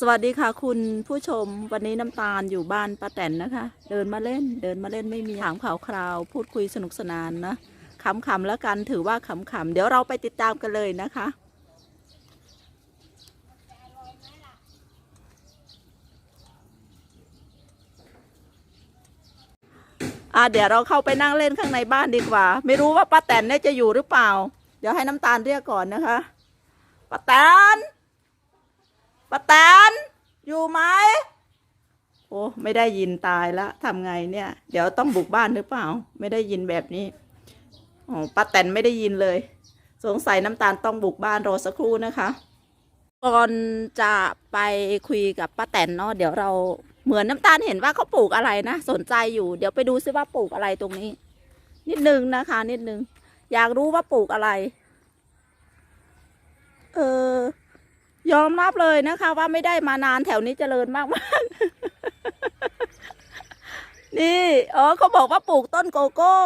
สวัสดีค่ะคุณผู้ชมวันนี้น้ำตาลอยู่บ้านป้าแตนนะคะ เดินมาเล่น เดินมาเล่นไม่มีถามข่าวคราว พูดคุยสนุกสนานนะขำๆแล้วกันถือว่าขำๆเดี๋ยวเราไปติดตามกันเลยนะคะ อะเดี๋ยวเราเข้าไปนั่งเล่นข้างในบ้านดีกว่า ไม่รู้ว่าป้าแตนเนี่ยจะอยู่หรือเปล่า เดี๋ยวให้น้ำตาลเรียกก่อนนะคะป้าแตนป้าแต อยู่ไหมโอ้ไม่ได้ยินตายละทำไงเนี่ย เดี๋ยวต้องบุกบ้านหรือเปล่า ไม่ได้ยินแบบนี้อ๋อป้าแตนไม่ได้ยินเลย สงสัยน้ำตาลต้องบุกบ้านรอสักครู่นะคะ ก่อนจะไปคุยกับป้าแตนเนาะเดี๋ยวเราเหมือนน้ำตาลเห็นว่าเขาปลูกอะไรนะสนใจอยู่เดี๋ยวไปดูซิว่าปลูกอะไรตรงนี้ นิดนึงนะคะ นิดนึง อยากรู้ว่าปลูกอะไร เออ ยอมรับเลยนะคะ ว่าไม่ได้มานานแถวนี้เจริญมากมากๆนี่อ๋อเขาบอกว่าปลูกต้นโกโก้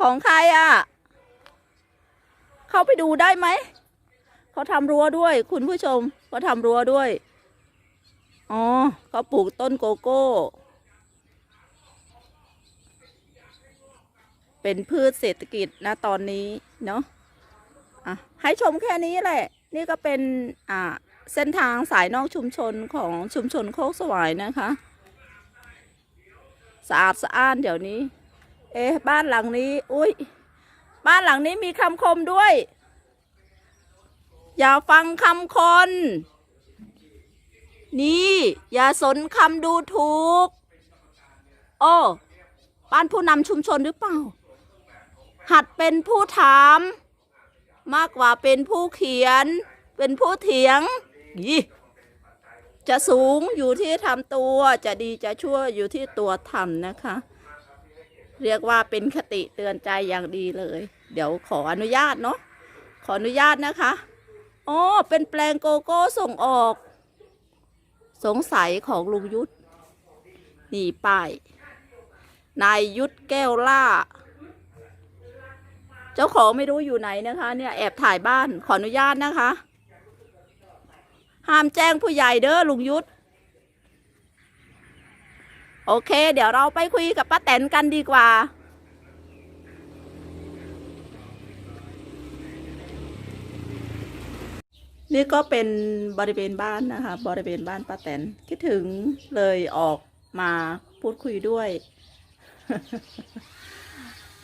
ของใครอะ่ะ เข้าไปดูได้ไหม เขาทำรั้วด้วย คุณผู้ชมเขาทำรั้วด้วย อ๋อเขาปลูกต้นโกโก้ เป็นพืชเศรษฐกิจนะตอนนี้เนาะอะให้ชมแค่นี้แหละ นี่ก็เป็นอ่าเส้นทางสายนอกชุมชนของชุมชนโคกสวายนะคะสะอาดสะอ้านเดี๋ยวนี้ เอ๊ะบ้านหลังนี้ อุ้ยบ้านหลังนี้มีคำคมด้วย อย่าฟังคำคน นี่ อย่าสนคำดูถูก โอ้บ้านผู้นำชุมชนหรือเปล่า หัดเป็นผู้ถาม มากกว่าเป็นผู้เขียน เป็นผู้เถียงยี่จะสูงอยู่ที่ทำตัวจะดีจะชั่วอยู่ที่ตัวทำนะคะ เรียกว่าเป็นคติเตือนใจอย่างดีเลย เดี๋ยวขออนุญาตเนาะขออนุญาตนะคะอ๋อเป็นแปลงโกโก้ส่งออก สงสัยของลุงยุทธหนี่ป้ายนายยุทธแก้วล่า เจ้าของไม่รู้อยู่ไหนนะคะ เนี่ยแอบถ่ายบ้านขออนุญาตนะคะ ห้ามแจ้งผู้ใหญ่เด้อลุงยุทธโอเค เดี๋ยวเราไปคุยกับป้าแตนกันดีกว่า นี่ก็เป็นบริเวณบ้านนะคะ บริเวณบ้านป้าแตนคิดถึงเลยออกมาพูดคุยด้วย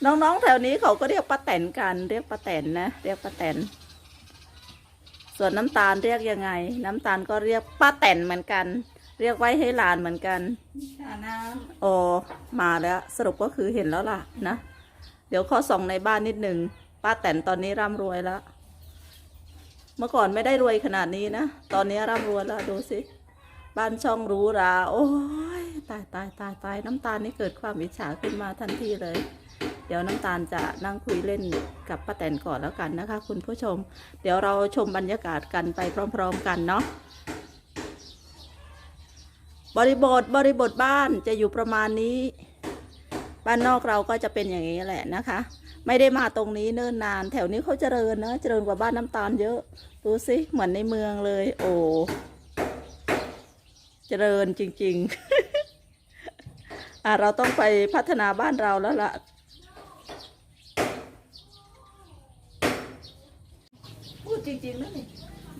น้องๆแถวนี้เขาก็เรียกป้าแตนกัน เรียกป้าแตนนะ เรียกป้าแตน ส่วนน้ำตาลเรียกยังไง น้ำตาลก็เรียกป้าแตนเหมือนกัน เรียกไว้ให้หลานเหมือนกันน้โอ้มาแล้วสรุปก็คือเห็นแล้วล่ะนะ เดี๋ยวข้อส่องในบ้านนิดหนึ่งป้าแตนตอนนี้ร่ำรวยแล้ว เมื่อก่อนไม่ได้รวยขนาดนี้นะ ตอนนี้ร่ำรวยแล้วดูสิ บ้านช่องหรู้รา โอ้ยตายตายตายตายน้ำตาลนี่เกิดความอิจฉาขึ้นมาทันทีเลย เดี๋ยวน้ำตาลจะนั่งคุยเล่นกับป้าแตนก่อนแล้วกันนะคะ คุณผู้ชม เดี๋ยวเราชมบรรยากาศกันไปพร้อม ๆ กันเนาะบริบทบริบทบ้านจะอยู่ประมาณนี้ บ้านนอกเราก็จะเป็นอย่างนี้แหละนะคะ ไม่ได้มาตรงนี้เนิ่นนาน แถวนี้เขาเจริญนะเจริญกว่าบ้านน้ำตาลเยอะดูสิเหมือนในเมืองเลย โอ้เจริญจริง ๆ อะเราต้องไปพัฒนาบ้านเราแล้วล่ะ จริงๆนะนี่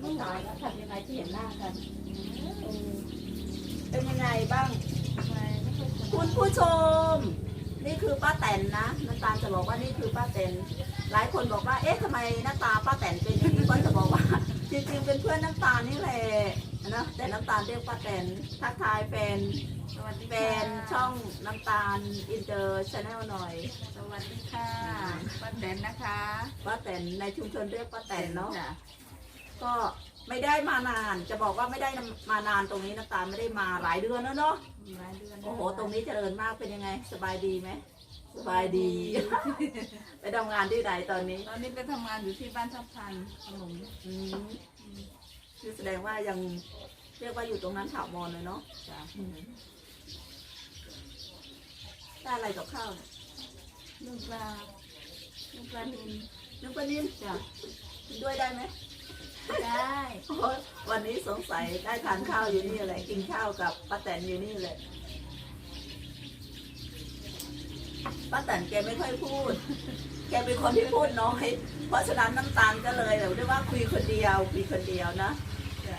ไม่ตายแล้วทำยังไงที่เห็นหน้ากันเออเป็นยังไงบ้าง คุณผู้ชม นี่คือป้าแตนนะน้ำตาลจะบอกว่านี่คือป้าแตนหลายคนบอกว่าเอ๊ะทำไมหน้าตาป้าแตนเป็นอย่างนี้ก็จะบอกว่า จริงๆเป็นเพื่อนน้ำตาลนี่แหละนะแต่น้ำตาลเรียกป้าแตนทักทายแฟนำสวัสดีแฟนช่องน้ำตาลอินเตอร์ชาแนลหน่อยส วัสดีค่ะป้าแตนนะคะป้าแตนในชุมชนเรียกป้าแตนเนาะจ้ก็ไม่ได้มานาน จะบอกว่าไม่ได้มานานตรงนี้น้ำตาลไม่ได้มาหลายเดือนแล้วเนาะหลายเดือนโอ้โห ตรงนี้เจริญมากเป็นยังไง สบายดีไหมสบายดี ไปทำงานที่ไหนตอนนี้ ตอนนี้ไปทำงานอยู่ที่บ้านทับทันขนมอืมคือแสดงว่ายังเรียกว่าอยู่ตรงนั้นถาวรเลยเนาะจ้ะได้อะไรกับข้าวเนี่ย ลูกปลาลูกปลานินนึกว่านิ่มจ้ะกินด้วยได้ไหมไได้โอ๊ยวันนี้สงสัยได้ทานข้าวอยู่นี่แหละกินข้าวกับป้าแตนอยู่นี่แหละป้าแตนแกไม่ค่อยพูด แกเป็นคนที่พูดน้อย เพราะฉะนั้นน้ำตาลก็เลยแบบได้ว่าคุยคนเดียวคุยคนเดียวนะจ้ะ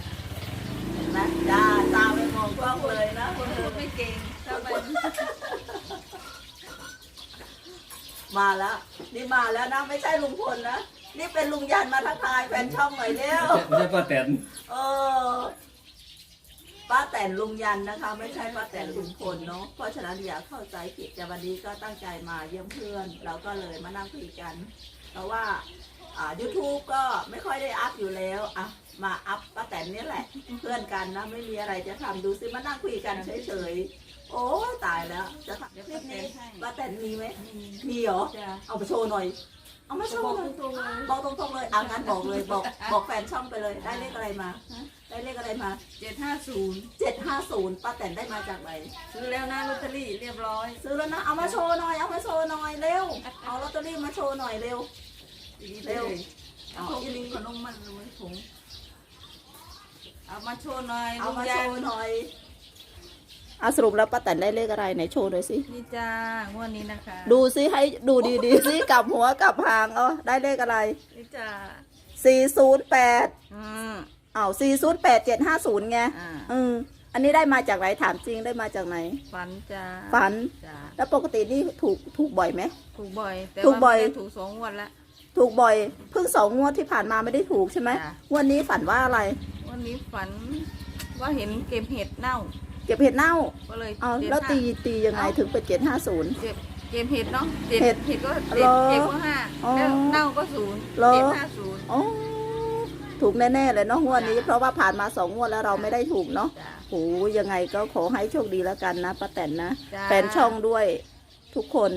เห็นไหมจ้าตาไม่มองกล้องเลยนะคนพูดไม่เก่งถ้าไป มาแล้ว นี่มาแล้วนะไม่ใช่ลุงพลนะนี่เป็นลุงยันมาทักทายแฟนช่องหน่อยเร็วไม่ใช่ป้าแตนเออป้าแต่นลุงยันนะคะ ไม่ใช่ป้าแต่นลุงพลเนาะเพราะฉะนั้นอย่าเข้าใจผิดแต่วันนี้ก็ตั้งใจมาเยี่ยมเพื่อนเราก็เลยมานั่งคุยกัน เพราะว่าอ่า YouTube ก็ไม่ค่อยได้อัพอยู่แล้วอะมาอัพป้าแต่นเนี่ยแหละ เพื่อนกันนะไม่มีอะไรจะทำดูซิมานั่งคุยกันเฉยๆ โอ้ตายแล้วจะทำคลิปนี้ป้าแต่นมีไหมมีเหรอจ้ะเอาไปโชว์หน่อย เอามาโชบอว์กหน่อยตรงๆเลยบอกตรงๆเลยเอางั้นบอกเลยบอกบอกแฟนช่องไปเลยได้เลขอะไรมา ได้เลขอะไรมาเจ็ดห้าศูนย์เจ็ดห้าศูนย์ป้าแตนได้มาจากไหนซื้อแล้วนะลอตเตอรี่เรียบร้อย ซื้อแล้วนะเอามาโชว์หน่อยเอามาโชว์หน่อยเร็วเอาลอตเตอรี่มาโชว์หน่อยเร็วดีเร็เร็ววเอาเอาอีอีลีลีขนมมันรวยผงเอามาโชว์หน่อยเอามาลุงโชยันว์หน่อย อาสรุปแล้วป้าแตนได้เลขอะไรไหนโชว์หน่อยสินี่จ้างวดนี้นะคะดูซิให้ดูดีๆซิกลับหัวกลับหางเอาได้เลขอะไร นี่จ้าสี่ศูนย์แปดอืมเอาสี่ศูนย์แปดเจ็ดห้าศูนย์ไงอ่าอืมอันนี้ได้มาจากไหนถามจริงได้มาจากไหน ฝันจ้าฝัน จ้าแล้วปกตินี่ถูกถูกบ่อยไหม ถูกบ่อย แต่ถูกว่าบ่อย ไม่ได้ถูกสองงวันละ ถูกบ่อยเพิ่งสองงวดที่ผ่านมาไม่ได้ถูกใช่ไหมจ้ะ งวันนี้ฝันว่าอะไร วันนี้ฝันว่าเห็นเก็บเห็ดเน่า เก็บเห็ดเน่าก็เลยเอาเจ็ดแล้วห้าตีตียังไงถึงเป็นเจ็ดห้าศูนย์เก็บเก็บเห็ดเนาะเจ็ดเห็ดเห็ดก็เหรเจ็ดอเจ็ดก็ห้าอ๋อแล้วเน่าก็ศูนย์เหรอ เจ็ดห้าศูนย์อ๋อถูกแน่ๆเลยเนาะงวดนี้ จ้ะ เพราะว่าผ่านมาสองงวดแล้วเราไม่ได้ถูกเนาะจ้าโหยังไงก็ขอให้โชคดีแล้วกันนะป้าแตนนะ จ้าแฟนช่องด้วยทุกคน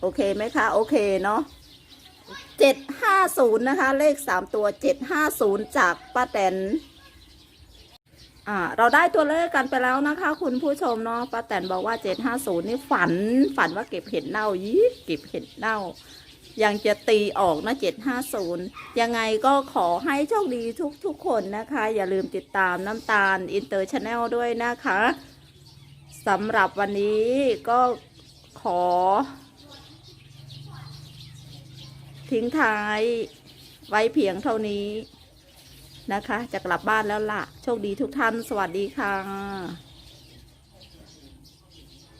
โอเคไหมคะ โอเคเนาะเจ็ดห้าศูนย์นะคะ เลขสามตัวเจ็ดห้าศูนย์จากป้าแตน อ่าเราได้ตัวเลขกันไปแล้วนะคะ คุณผู้ชมเนาะป้าแตนบอกว่าเจ็ดห้าศูนย์นี่ฝันฝันว่าเก็บเห็ดเน่ายี่เก็บเห็ดเน่า ยังจะตีออกนะเจ็ดห้าศูนย์ยังไงก็ขอให้โชคดีทุกทุกคนนะคะ อย่าลืมติดตามน้ำตาลอินเตอร์ชาแนลด้วยนะคะสำหรับวันนี้ก็ขอ ทิ้งท้ายไว้เพียงเท่านี้ นะคะ จะกลับบ้านแล้วล่ะ โชคดีทุกท่าน สวัสดีค่ะ